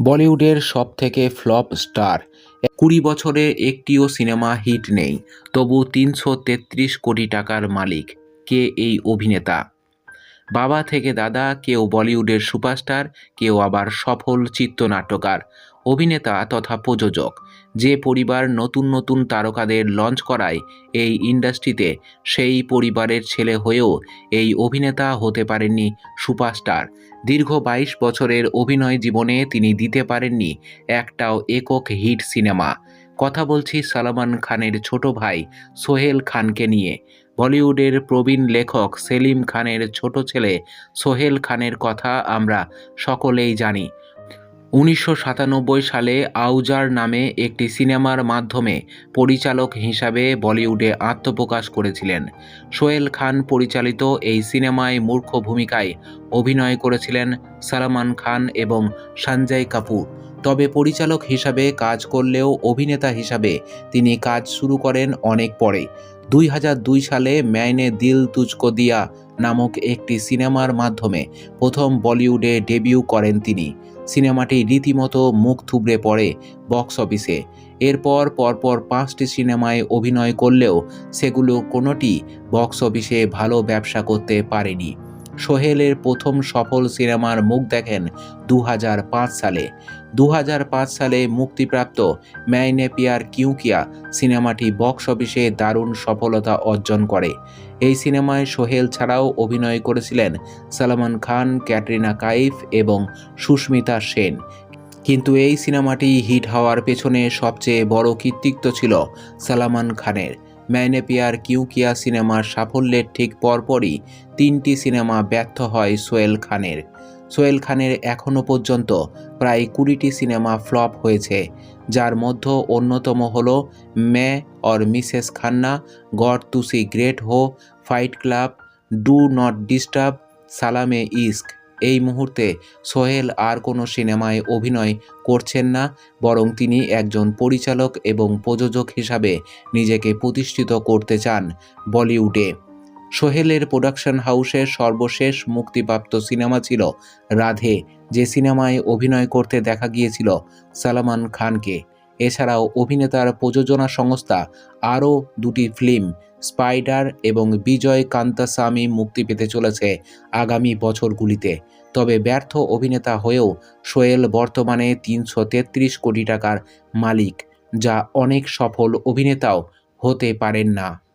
বলিউডের সব থেকে ফ্লপ স্টার। কুড়ি বছরে একটিও সিনেমা হিট নেই, তবু তিনশো তেত্রিশ কোটি টাকার মালিক। কে এই অভিনেতা? বাবা থেকে দাদা, কেউ বলিউডের সুপারস্টার, কেউ আবার সফল চিত্রনাট্যকার। অভিনেতা তথা প্রযোজক। যে পরিবার নতুন নতুন তারকাদের লঞ্চ করায় এই ইন্ডাস্ট্রিতে, সেই পরিবারের ছেলে হয়েও এই অভিনেতা হতে পারেননি সুপারস্টার। দীর্ঘ বাইশ বছরের অভিনয় জীবনে তিনি দিতে পারেননি একটাও একক হিট সিনেমা। কথা বলছি সালমান খানের ছোট ভাই সোহেল খানকে নিয়ে। বলিউডের প্রবীণ লেখক সেলিম খানের ছোট ছেলে সোহেল খানের কথা আমরা সকলেই জানি। উনিশশো সাতানব্বই সালে আউজার নামে একটি সিনেমার মাধ্যমে পরিচালক হিসাবে বলিউডে আত্মপ্রকাশ করেছিলেন। সোহেল খান পরিচালিত এই সিনেমায় মূর্খ ভূমিকায় অভিনয় করেছিলেন সালমান খান এবং সঞ্জয় কাপুর। তবে পরিচালক হিসাবে কাজ করলেও অভিনেতা হিসাবে তিনি কাজ শুরু করেন অনেক পরে। দুই হাজার দুই সালে ম্যায়নে দিল তুজকো দিয়া নামক একটি সিনেমার মাধ্যমে প্রথম বলিউডে ডেবিউ করেন তিনি। সিনেমাটি রীতিমতো মুখ থুবড়ে পড়ে বক্স অফিসে। এরপর পরপর পাঁচটি সিনেমায় অভিনয় করলেও সেগুলো কোনোটি বক্স অফিসে ভালো ব্যবসা করতে পারেনি। সোহেলের প্রথম সফল সিনেমার মুখ দেখেন দু হাজার পাঁচ সালে। দু হাজার পাঁচ সালে মুক্তিপ্রাপ্ত ম্যাইনে পিয়ার কিউ কিয়া সিনেমাটি বক্স অফিসে দারুণ সফলতা অর্জন করে। এই সিনেমায় সোহেল ছাড়াও অভিনয় করেছিলেন সালমান খান, ক্যাটরিনা কাইফ এবং সুস্মিতা সেন। কিন্তু এই সিনেমাটি হিট হওয়ার পেছনে সবচেয়ে বড় কৃতিত্ব ছিল সালমান খানের। ম্যায়নে পিয়ার কিউ কিয়া সিনেমার সাফল্যের ঠিক পরপরই তিনটি সিনেমা ব্যর্থ হয় সোহেল খানের সোহেল খানের এখনও পর্যন্ত প্রায় কুড়িটি সিনেমা ফ্লপ হয়েছে যার মধ্যে অন্যতম হল Main Aur Mrs Khanna God Tussi great Ho fight club do not disturb Salaam-e Ishq এই মুহূর্তে সোহেল আর কোনো সিনেমায় অভিনয় করছেন না, বরং তিনি একজন পরিচালক এবং প্রযোজক হিসাবে নিজেকে প্রতিষ্ঠিত করতে চান বলিউডে। সোহেলের প্রোডাকশন হাউসের সর্বশেষ মুক্তিপ্রাপ্ত সিনেমা ছিল রাধে, যে সিনেমায় অভিনয় করতে দেখা গিয়েছিল সালমান খানকে। এছাড়াও অভিনেতার প্রযোজনা সংস্থা আরও দুটি ফিল্ম স্পাইডার এবং বিজয় কান্তাসামি মুক্তি পেতে চলেছে আগামী বছরগুলিতে। তবে ব্যর্থ অভিনেতা হয়েও সোয়েল বর্তমানে তিনশো তেত্রিশ কোটি টাকার মালিক, যা অনেক সফল অভিনেতাও হতে পারেন না।